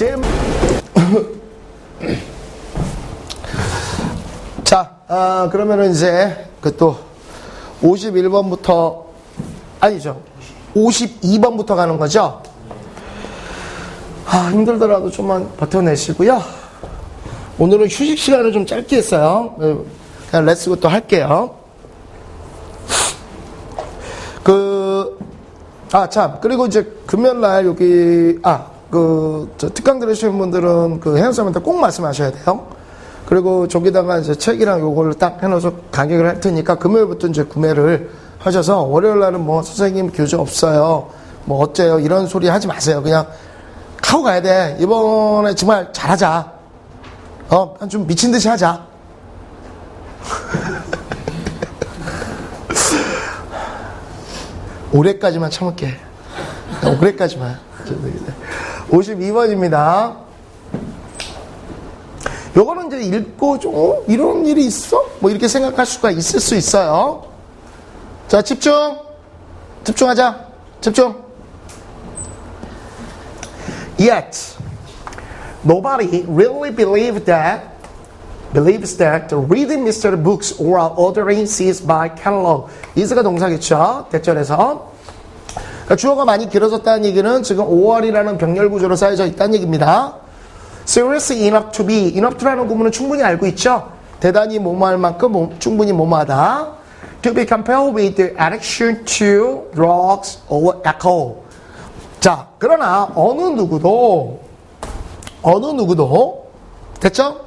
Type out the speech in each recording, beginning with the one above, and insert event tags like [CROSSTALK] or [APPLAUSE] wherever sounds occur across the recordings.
제일 [COUGHS] 자, 아, 그러면은 이제 그 또 51번부터 아니죠. 52번부터 가는 거죠. 아, 힘들더라도 좀만 버텨내시고요. 오늘은 휴식 시간을 좀 짧게 했어요. 그냥 레츠고 또 할게요. 그, 아, 참. 그리고 이제 금요일 날 여기, 아, 그, 저 특강 들으시는 분들은 그 해설사한테 꼭 말씀하셔야 돼요. 그리고 저기다가 이제 책이랑 요거를 딱 해놓아서 가격을 할 테니까 금요일부터 이제 구매를 하셔서 월요일 날은 뭐 선생님 교재 없어요. 뭐 어째요. 이런 소리 하지 마세요. 그냥 하고 가야 돼. 이번에 정말 잘하자. 어, 좀 미친 듯이 하자. [LAUGHS] 올해까지만 참을게. 올해까지만. 52번입니다. 요거는 이제 읽고 좀, 어? 이런 일이 있어? 뭐 이렇게 생각할 수가 있을 수 있어요. 자, 집중. 집중하자. 집중. Yet, nobody really believed that believes that reading mystery books or ordering seeds by catalog is가 동사겠죠 대절에서 그러니까 주어가 많이 길어졌다는 얘기는 지금 5월이라는 병렬 구조로 쌓여져 있다는 얘기입니다 serious enough to be enough to라는 구문은 충분히 알고 있죠 대단히 뭐뭐할 만큼 뭐, 충분히 뭐뭐하다 to be compared with the addiction to drugs or alcohol 자 그러나 어느 누구도 어느 누구도 됐죠?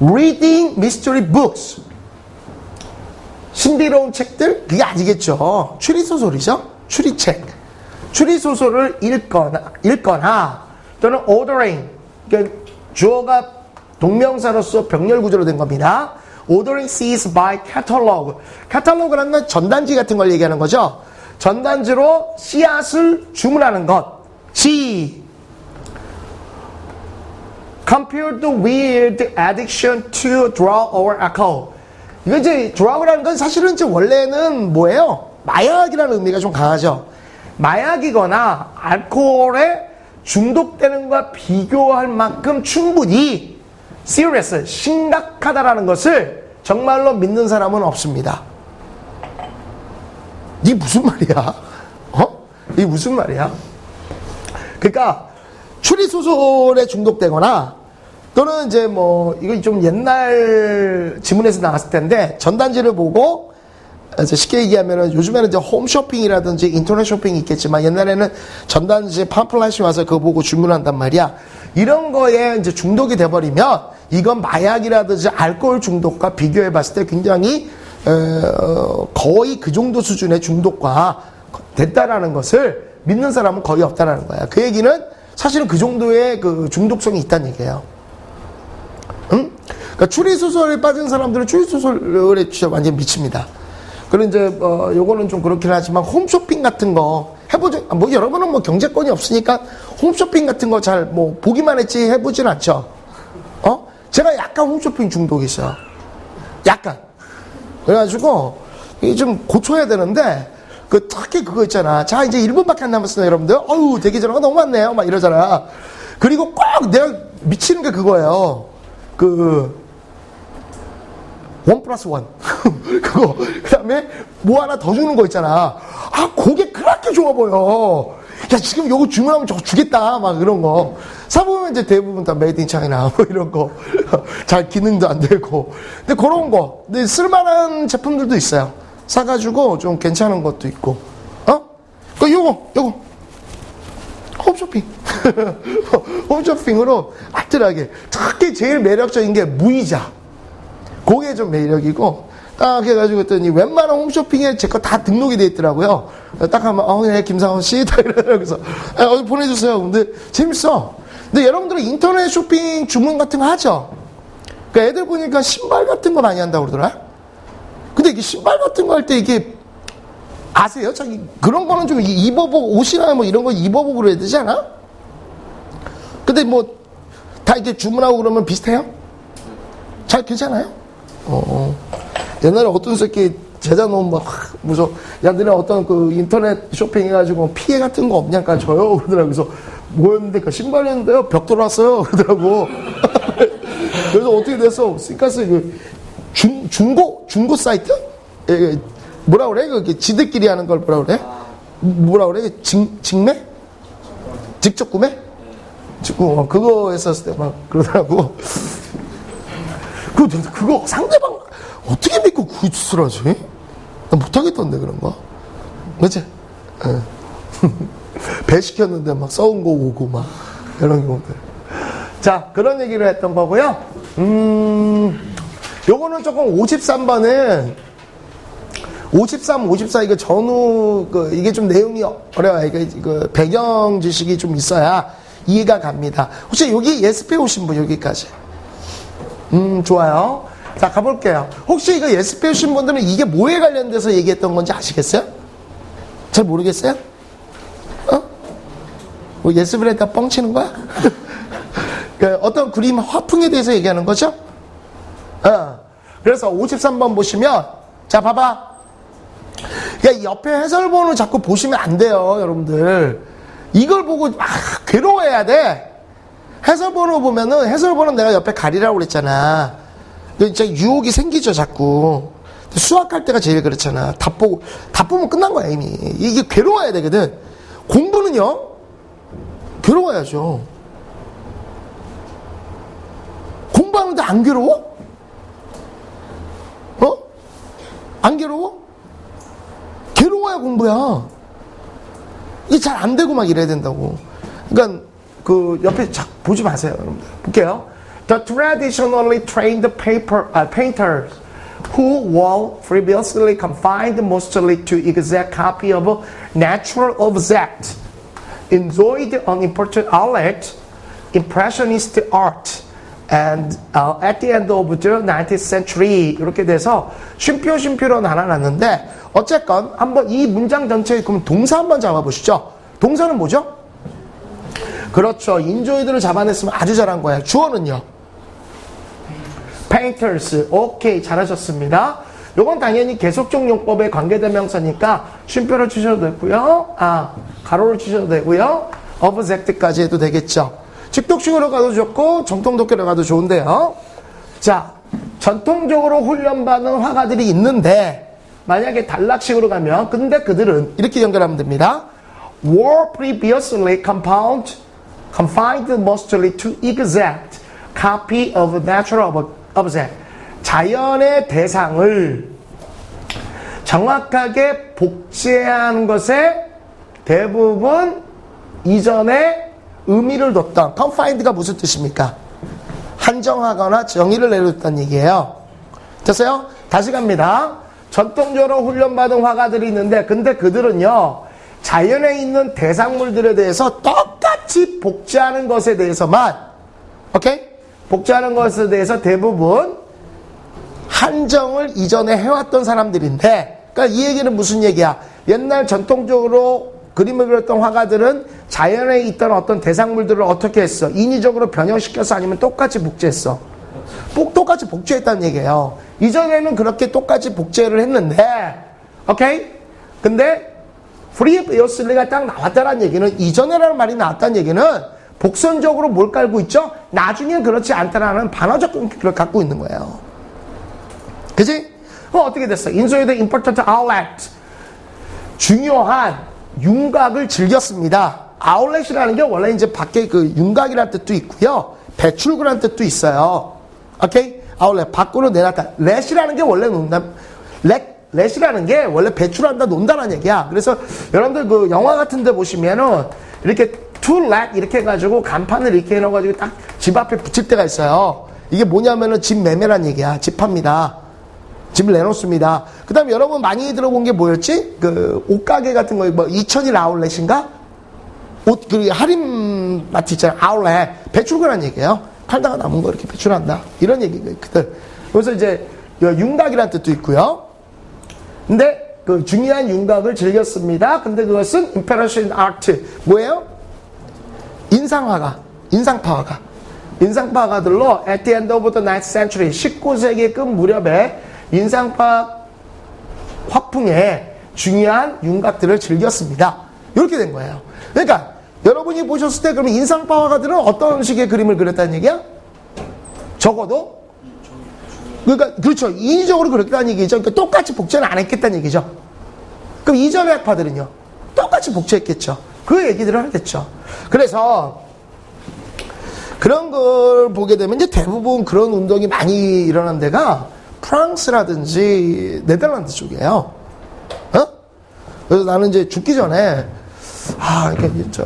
reading mystery books. 신비로운 책들? 그게 아니겠죠. 추리소설이죠? 추리책. 추리소설을 읽거나, 읽거나, 또는 ordering. 그러니까 주어가 동명사로서 병렬 구조로 된 겁니다. ordering seeds by catalog. catalog라는 건 전단지 같은 걸 얘기하는 거죠. 전단지로 씨앗을 주문하는 것. 지. compared with addiction to drug or alcohol. 이거 이제 drug라는 건 사실은 이제 원래는 뭐예요? 마약이라는 의미가 좀 강하죠. 마약이거나 알코올에 중독되는 것과 비교할 만큼 충분히 serious, 심각하다라는 것을 정말로 믿는 사람은 없습니다. 이게 무슨 말이야? 어? 이게 무슨 말이야? 그러니까 추리소설에 중독되거나 또는 이제 뭐 이거 좀 옛날 지문에서 나왔을 텐데 전단지를 보고 쉽게 얘기하면은 요즘에는 이제 홈쇼핑이라든지 인터넷 쇼핑이 있겠지만 옛날에는 전단지 팜플렛이 와서 그거 보고 주문한단 말이야. 이런 거에 이제 중독이 돼버리면 이건 마약이라든지 알코올 중독과 비교해 봤을 때 굉장히 어, 거의 그 정도 수준의 중독과 됐다라는 것을 믿는 사람은 거의 없다라는 거야. 그 얘기는 사실은 그 정도의 그 중독성이 있다는 얘기예요. 응? 그러니까 추리소설에 빠진 사람들은 추리소설에 진짜 완전 미칩니다. 그리고 이제, 어, 요거는 좀 그렇긴 하지만 홈쇼핑 같은 거 해보죠. 뭐 여러분은 뭐 경제권이 없으니까 홈쇼핑 같은 거 잘 뭐 보기만 했지 해보진 않죠. 어? 제가 약간 홈쇼핑 중독이 있어요. 약간. 그래가지고, 이게 좀 고쳐야 되는데, 그 특히 그거 있잖아. 자 이제 1분밖에 안 남았어요, 여러분들. 어우 대기 전화가 너무 많네요. 막 이러잖아. 그리고 꼭 내가 미치는 게 그거예요. 그 원 플러스 원. [LAUGHS] 그거. 그 다음에 뭐 하나 더 주는 거 있잖아. 아, 그게 그렇게 좋아 보여. 야, 지금 요거 주문하면 저거 주겠다. 막 이런 거. 사보면 이제 대부분 다 메이드 인 차이나 뭐 이런 거. [LAUGHS] 잘 기능도 안 되고. 근데 그런 거. 근데 쓸만한 제품들도 있어요. 사가지고 좀 괜찮은 것도 있고, 어? 그 요거, 요거. 홈쇼핑. [LAUGHS] 홈쇼핑으로 알뜰하게. 특히 제일 매력적인 게 무이자. 그게 좀 매력이고, 딱 해가지고 했더니 웬만한 홈쇼핑에 제 거 다 등록이 돼 있더라고요. 딱 하면, 어, 네, 김상원 씨. 다 이러면서, 아, 어디 보내주세요. 근데 재밌어. 근데 여러분들은 인터넷 쇼핑 주문 같은 거 하죠? 그 애들 보니까 신발 같은 거 많이 한다고 그러더라? 근데 이게 신발 같은 거 할 때 이게 아세요? 저기 그런 거는 좀 입어보고 옷이나 뭐 이런 거 입어보고 그래야 되지 않아? 근데 뭐 다 이렇게 주문하고 그러면 비슷해요? 잘 괜찮아요? 어. 옛날에 어떤 새끼 제자 놓으면 막 무서 야 너네 어떤 그 인터넷 쇼핑 해가지고 피해 같은 거 없냐니까 줘요? 그러더라고 그래서 뭐였는데 그 신발이었는데요? 벽 돌았어요? 그러더라고. [LAUGHS] 그래서 어떻게 됐어? 스니커스 그 중, 중고 중고 사이트? 예, 예, 뭐라 그래? 그 지들끼리 하는 걸 뭐라 그래? 뭐라 그래? 직, 직매? 직접 구매 직구 어, 그거 했었을 때 막 그러더라고 그 그거 상대방 어떻게 믿고 그 짓을 하지 나 못하겠던데 그런 거 그치 예. [LAUGHS] 배 시켰는데 막 썩은 거 오고 막 이런 경우들. 자 그런 얘기를 했던 거고요. 음, 요거는 조금 53번은 53, 54 이거 전후 그 이게 좀 내용이 어려워요. 이거, 이거 배경 지식이 좀 있어야 이해가 갑니다. 혹시 여기 예습해 오신 분 여기까지? 음 좋아요. 자 가볼게요. 혹시 이거 예습해 오신 분들은 이게 뭐에 관련돼서 얘기했던 건지 아시겠어요? 잘 모르겠어요? 어? 뭐 예습을 했다 뻥치는 거야? [LAUGHS] 그 어떤 그림 화풍에 대해서 얘기하는 거죠? 어. 그래서 53번 보시면 자 봐봐. 야 옆에 해설본을 자꾸 보시면 안 돼요, 여러분들. 이걸 보고 막 괴로워해야 돼. 해설본을 보면은 해설본은 내가 옆에 가리라고 그랬잖아. 근데 진짜 유혹이 생기죠, 자꾸. 수학할 때가 제일 그렇잖아. 답 보고, 답 보면 끝난 거야, 이미. 이게 괴로워야 되거든. 공부는요, 괴로워야죠. 공부하는데 안 괴로워? 어? 안 괴로워? 괴로워야 공부야. 이게 잘 안 되고 막 이래야 된다고. 그러니까 그 옆에 자, 보지 마세요, 여러분들. 볼게요. The traditionally trained paper, uh, painters who were previously confined mostly to exact copy of a natural object enjoyed an important outlet, impressionist art. And uh, at the end of the 19th century 이렇게 돼서 쉼표 쉼표로 나눠놨는데 어쨌건 한번 이 문장 전체에 그럼 동사 한번 잡아보시죠. 동사는 뭐죠? 그렇죠. 인조이들을 잡아냈으면 아주 잘한 거예요. 주어는요. painters. 오케이. 잘하셨습니다. 요건 당연히 계속적 용법의 관계대명사니까 쉼표를 주셔도 되고요. 아, 가로를 주셔도 되고요. object까지 해도 되겠죠. 직독식으로 가도 좋고 정통독계로 가도 좋은데요. 자, 전통적으로 훈련받은 화가들이 있는데 만약에 단락식으로 가면 근데 그들은 이렇게 연결하면 됩니다. were previously compound, confined mostly to exact copy of natural object. 자연의 대상을 정확하게 복제한 것에 대부분 이전에 의미를 뒀던 confined가 무슨 뜻입니까? 한정하거나 정의를 내렸다는 얘기예요. 됐어요? 다시 갑니다. 전통적으로 훈련받은 화가들이 있는데 근데 그들은요 자연에 있는 대상물들에 대해서 똑같이 복제하는 것에 대해서만 오케이? 복제하는 것에 대해서 대부분 한정을 이전에 해왔던 사람들인데 그러니까 이 얘기는 무슨 얘기야? 옛날 전통적으로 그림을 그렸던 화가들은 자연에 있던 어떤 대상물들을 어떻게 했어? 인위적으로 변형시켜서 아니면 똑같이 복제했어? 똑같이 복제했다는 얘기예요. 이전에는 그렇게 똑같이 복제를 했는데, 오케이? 근데 프리 베어슬리가 딱 나왔다는 얘기는 이전에라는 말이 나왔다는 얘기는 복선적으로 뭘 깔고 있죠? 나중엔 그렇지 않다라는 반어적 끊기를 갖고 있는 거예요. 그지? 어, 어떻게 됐어? 인소에도 important outlet. 중요한 윤곽을 즐겼습니다. 아울렛이라는 게 원래 이제 밖에 그 윤곽이라는 뜻도 있고요. 배출구라는 뜻도 있어요. 오케이? 아울렛. 밖으로 내놨다. 렛이라는 게 원래 논담, 렛, 렛이라는 게 원래 배출한다, 논다는 얘기야. 그래서 여러분들 그 영화 같은 데 보시면은 이렇게 to let 이렇게 해가지고 간판을 이렇게 해놓아가지고 딱 집 앞에 붙일 때가 있어요. 이게 뭐냐면은 집 매매란 얘기야. 집 팝니다. 집을 내놓습니다. 그 다음에 여러분 많이 들어본 게 뭐였지? 그 옷가게 같은 거, 뭐, 2001 아울렛인가? 옷, 그 할인 마트 있잖아요. 아울렛. 배출구란 얘기예요. 팔다가 남은 거 이렇게 배출한다. 이런 얘기가 있거든. 그래서 이제, 윤곽이라는 뜻도 있고요. 근데 그 중요한 윤곽을 즐겼습니다. 근데 그것은 impression art. 뭐예요? 인상화가, 인상파화가. 인상파가들로 at the end of the 9th century, 19세기 끝 무렵에 인상파 화풍의 중요한 윤곽들을 즐겼습니다. 이렇게 된 거예요. 그러니까 여러분이 보셨을 때 그러면 인상파 화가들은 어떤 식의 그림을 그렸다는 얘기야? 적어도 그러니까 그렇죠 인위적으로 그렸다는 얘기죠. 그러니까 똑같이 복제는 안 했겠다는 얘기죠. 그럼 이전의 학파들은요 똑같이 복제했겠죠. 그 얘기들을 하겠죠. 그래서 그런 걸 보게 되면 이제 대부분 그런 운동이 많이 일어난 데가 프랑스라든지 네덜란드 쪽이에요. 어? 그래서 나는 이제 죽기 전에 아, 이렇게 저,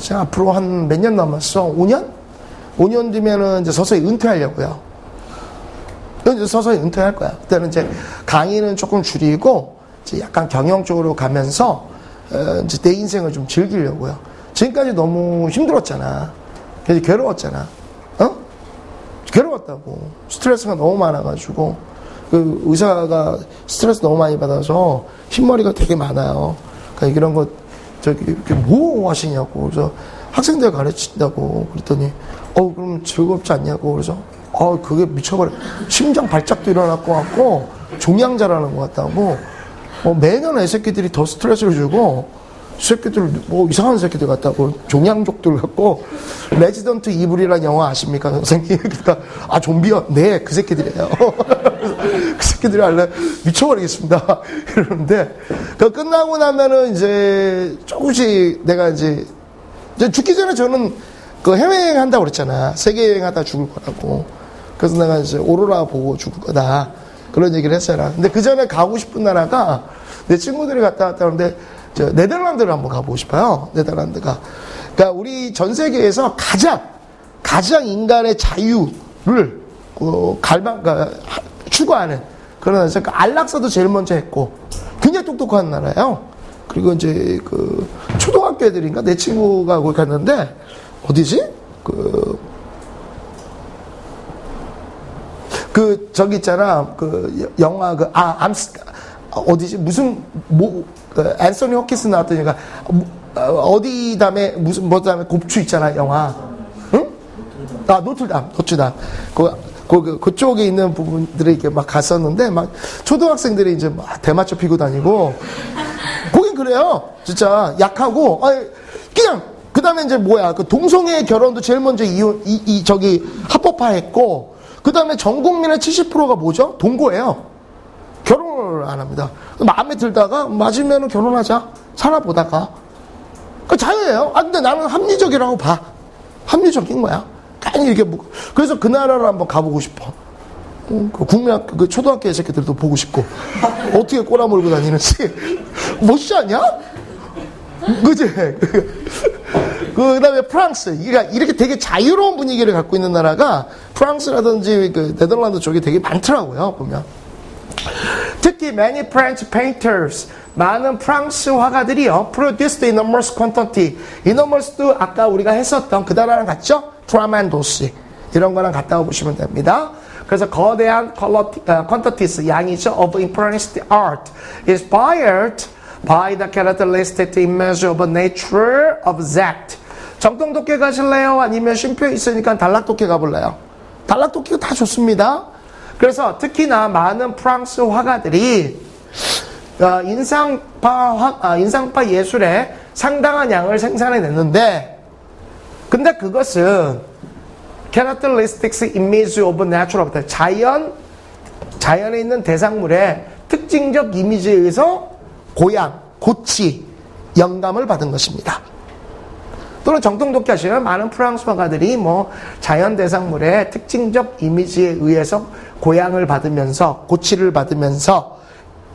저 앞으로 한 몇 년 남았어? 5년? 5년 뒤면은 이제 서서히 은퇴하려고요. 이제 서서히 은퇴할 거야. 그때는 이제 강의는 조금 줄이고 이제 약간 경영 쪽으로 가면서 어, 이제 내 인생을 좀 즐기려고요. 지금까지 너무 힘들었잖아. 그래서 괴로웠잖아. 어? 괴로웠다고. 스트레스가 너무 많아가지고. 그 의사가 스트레스 너무 많이 받아서 흰머리가 되게 많아요. 그러니까 이런 거, 저기, 뭐 하시냐고. 그래서 학생들 가르친다고. 그랬더니, 어, 그럼 즐겁지 않냐고. 그래서, 어, 그게 미쳐버려. 심장 발작도 일어날 것 같고, 종양자라는 것 같다고. 어, 매년 애새끼들이 더 스트레스를 주고, 새끼들 뭐 이상한 새끼들 같다고 종양족들 같고 레지던트 이블이라는 영화 아십니까 선생님? [LAUGHS] 그러니까 아 좀비요? 네그 새끼들이에요. [LAUGHS] 그 새끼들이 알래 미쳐버리겠습니다. [LAUGHS] 이러는데 그 끝나고 나면은 이제 조금씩 내가 이제 이제 죽기 전에 저는 그 해외여행 한다고 그랬잖아. 세계여행 하다 죽을 거라고. 그래서 내가 이제 오로라 보고 죽을 거다. 그런 얘기를 했어요. 근데 그 전에 가고 싶은 나라가 내 친구들이 갔다 왔다 하는데 저 네덜란드를 한번 가보고 싶어요. 네덜란드가. 그러니까 우리 전 세계에서 가장 가장 인간의 자유를 어, 갈망 그러니까 추구하는 그런 나라에서 그 안락사도 제일 먼저 했고 굉장히 똑똑한 나라예요. 그리고 이제 그 초등학교 애들인가 내 친구가 거기 갔는데 어디지? 그 그 저기 있잖아 그 영화 그 아 암스 어디지 무슨 뭐 그 앤서니 호키스 나왔던 얘가 어디 다음에 무슨 뭐 다음에 곱추 있잖아 영화 응? 아 노틀담 노틀담 그, 그, 그 쪽에 있는 부분들이 이렇게 막 갔었는데 막 초등학생들이 이제 막 대마초 피고 다니고 거긴 그래요 진짜 약하고 아니 그냥 그 다음에 이제 뭐야 그 동성애 결혼도 제일 먼저 이혼 이, 이 저기 합법화 했고 그 다음에 전 국민의 70%가 뭐죠 동거예요. 결혼을 안 합니다. 마음에 들다가 맞으면 결혼하자. 살아보다가. 그 자유예요. 아, 근데 나는 합리적이라고 봐. 합리적인 거야. 괜히 이렇게. 뭐- 그래서 그 나라를 한번 가보고 싶어. 음, 그 국민학교, 그 초등학교 애 새끼들도 보고 싶고. 어떻게 꼬라 몰고 다니는지. [LAUGHS] 멋있지 않냐? 그지? [LAUGHS] 그 다음에 프랑스. 그러니까 이렇게 되게 자유로운 분위기를 갖고 있는 나라가 프랑스라든지 그 네덜란드 쪽이 되게 많더라고요, 보면. 특히 many French painters 많은 프랑스 화가들이요 produced enormous quantity enormous도 아까 우리가 했었던 그 단어랑 같죠? 트라만도스 이런 거랑 같다고 보시면 됩니다 그래서 거대한 quantities 양이죠 of impressionist art inspired by the characteristic image of nature of that 정통독해 가실래요? 아니면 쉼표 있으니까 단락독해 가볼래요? 단락독해가 다 좋습니다 그래서 특히나 많은 프랑스 화가들이 어, 인상파 화, 아, 인상파 예술에 상당한 양을 생산해 냈는데 근데 그것은 characteristics image of natural 자연 자연에 있는 대상물의 특징적 이미지에 의해서 고양, 고치, 영감을 받은 것입니다. 또는 정통 독자시는 많은 프랑스 화가들이 뭐 자연 대상물의 특징적 이미지에 의해서 고향을 받으면서 고치를 받으면서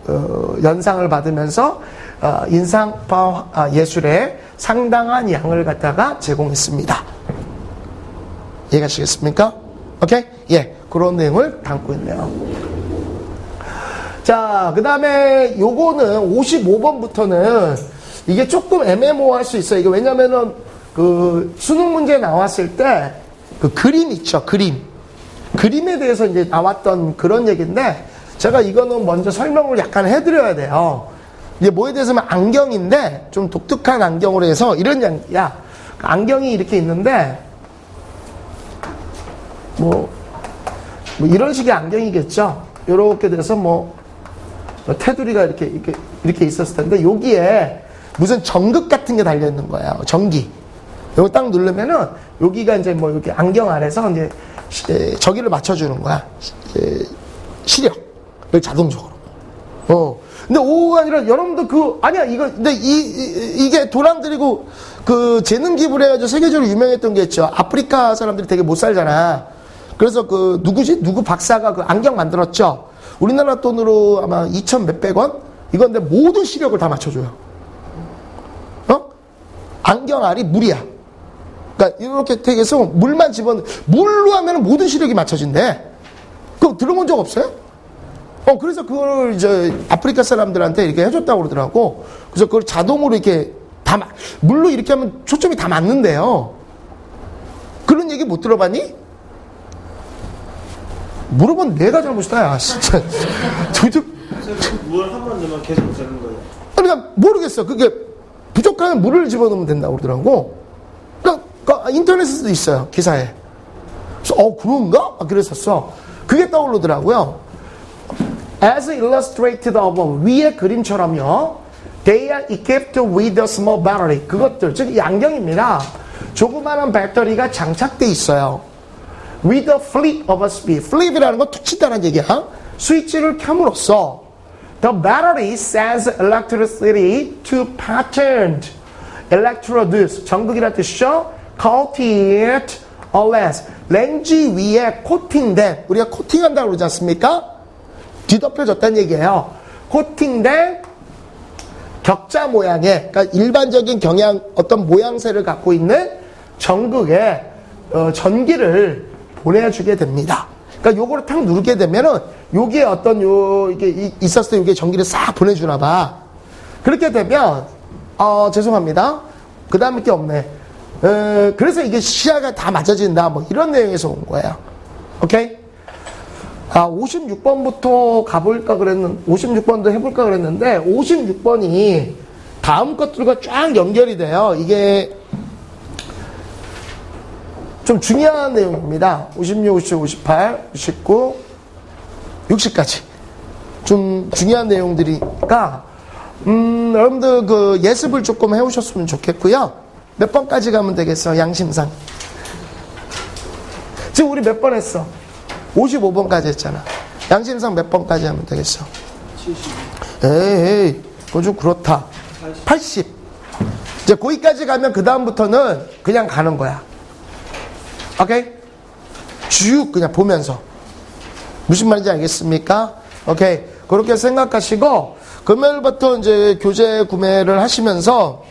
어, 연상을 받으면서 어, 인상파 아, 예술에 상당한 양을 갖다가 제공했습니다. 이해가시겠습니까? 오케이? 예, 그런 내용을 담고 있네요. 자, 그 다음에 요거는 55번부터는 이게 조금 애매모호할 수 있어요. 이게 왜냐면은 그 수능 문제 나왔을 때 그 그림 있죠, 그림. 그림에 대해서 이제 나왔던 그런 얘기인데 제가 이거는 먼저 설명을 약간 해드려야 돼요. 이게 뭐에 대해서는 안경인데 좀 독특한 안경으로 해서 이런 양야 안경이 이렇게 있는데 뭐, 뭐 이런 식의 안경이겠죠. 이렇게 돼서 뭐 테두리가 이렇게 이렇게 이렇게 있었을 텐데 여기에 무슨 전극 같은 게 달려 있는 거예요. 전기. 여기 딱 누르면은 여기가 이제 뭐 이렇게 안경 아래서 이제 저기를 맞춰주는 거야. 에, 시력을 자동적으로. 어. 근데 오가 아니라 여러분들 그 아니야 이거 근데 이, 이 이 게 도랑 들이고 그 재능 기부를 해가지고 세계적으로 유명했던 게 있죠. 아프리카 사람들이 되게 못 살잖아. 그래서 그 누구지 누구 박사가 그 안경 만들었죠. 우리나라 돈으로 아마 2천 몇백 원 이건데 모든 시력을 다 맞춰줘요. 어? 안경 알이 물이야. 그러니까 이렇게 되게서 물만 집어 물로 하면 모든 시력이 맞춰진대. 그거 들어본 적 없어요? 어, 그래서 그걸 이제 아프리카 사람들한테 이렇게 해줬다고 그러더라고. 그래서 그걸 자동으로 이렇게 다, 마- 물로 이렇게 하면 초점이 다 맞는데요. 그런 얘기 못 들어봤니? 물어본 내가 잘못이다, 야, 진짜. 저희도, 물한번 넣으면 계속 되는 거예요. 그러니까 모르겠어. 그게 부족하면 물을 집어넣으면 된다고 그러더라고. 그러니까 그 인터넷에도 있어요, 기사에. 그래서 어, 그런가? 아, 그랬었어. 그게 떠오르더라고요. As illustrated above, 위의 그림처럼요. They are equipped with a small battery. 그것들, 즉, 이 안경입니다. 조그마한 배터리가 장착돼 있어요. With a flip of a speed. flip이라는 건 툭 친다는 얘기야. 스위치를 켬으로써 The battery sends electricity to patterned electrodes. 전극이라 뜻이죠. Coated or less. 렌즈 위에 코팅된, 우리가 코팅한다고 그러지 않습니까? 뒤덮여졌다는 얘기예요. 코팅된 격자 모양의, 그러니까 일반적인 경향, 어떤 모양새를 갖고 있는 전극에 어, 전기를 보내주게 됩니다. 그러니까 요거를 탁 누르게 되면은 여기에 어떤 요 이게 이- 있었을 때 이게 전기를 싹 보내주나 봐. 그렇게 되면 어 죄송합니다. 그 다음에 게 없네. 어, 그래서 이게 시야가 다 맞아진다. 뭐 이런 내용에서 온 거예요. 오케이? 아, 56번부터 가볼까 그랬는, 56번도 해볼까 그랬는데, 56번이 다음 것들과 쫙 연결이 돼요. 이게 좀 중요한 내용입니다. 56, 57, 58, 59, 60까지. 좀 중요한 내용들이니까, 음, 여러분들 그 예습을 조금 해오셨으면 좋겠고요. 몇 번까지 가면 되겠어, 양심상. 지금 우리 몇 번 했어? 55번까지 했잖아. 양심상 몇 번까지 하면 되겠어? 70. 에이, 그거 좀 그렇다. 80. 이제 거기까지 가면 그다음부터는 그냥 가는 거야. 오케이? 쭉 그냥 보면서. 무슨 말인지 알겠습니까? 오케이. 그렇게 생각하시고, 금요일부터 이제 교재 구매를 하시면서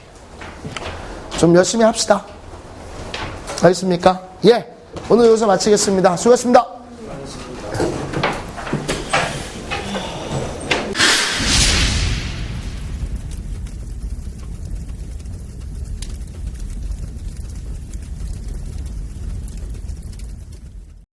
좀 열심히 합시다. 알겠습니까? 예. 오늘 여기서 마치겠습니다. 수고했습니다.